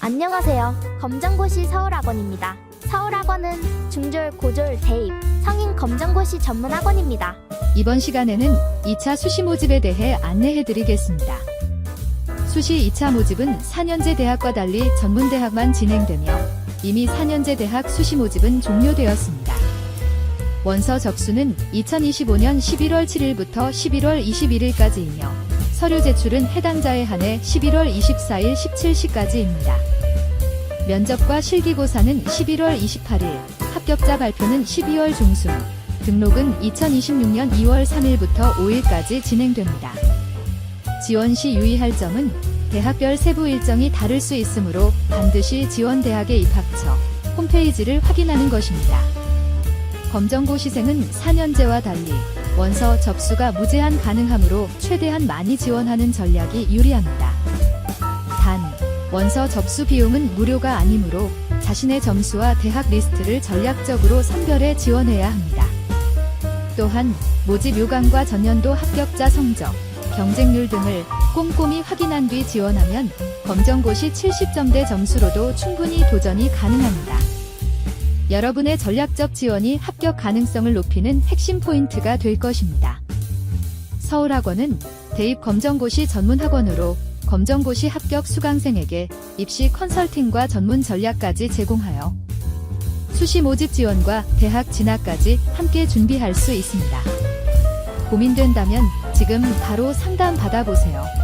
안녕하세요. 검정고시 서울학원입니다. 서울학원은 중졸, 고졸, 대입, 성인 검정고시 전문학원입니다. 이번 시간에는 2차 수시 모집에 대해 안내해드리겠습니다. 수시 2차 모집은 4년제 대학과 달리 전문대학만 진행되며 이미 4년제 대학 수시 모집은 종료되었습니다. 원서 접수는 2025년 11월 7일부터 11월 21일까지이며 서류 제출은 해당자에 한해 11월 24일 17시까지입니다. 면접과 실기고사는 11월 28일, 합격자 발표는 12월 중순, 등록은 2026년 2월 3일부터 5일까지 진행됩니다. 지원 시 유의할 점은 대학별 세부 일정이 다를 수 있으므로 반드시 지원 대학의 입학처 홈페이지를 확인하는 것입니다. 검정고시생은 4년제와 달리 원서 접수가 무제한 가능하므로 최대한 많이 지원하는 전략이 유리합니다. 단, 원서 접수 비용은 무료가 아니므로 자신의 점수와 대학 리스트를 전략적으로 선별해 지원해야 합니다. 또한 모집 요강과 전년도 합격자 성적, 경쟁률 등을 꼼꼼히 확인한 뒤 지원하면 검정고시 70점대 점수로도 충분히 도전이 가능합니다. 여러분의 전략적 지원이 합격 가능성을 높이는 핵심 포인트가 될 것입니다. 서울학원은 대입 검정고시 전문 학원으로 검정고시 합격 수강생에게 입시 컨설팅과 전문 전략까지 제공하여 수시 모집 지원과 대학 진학까지 함께 준비할 수 있습니다. 고민된다면 지금 바로 상담 받아보세요.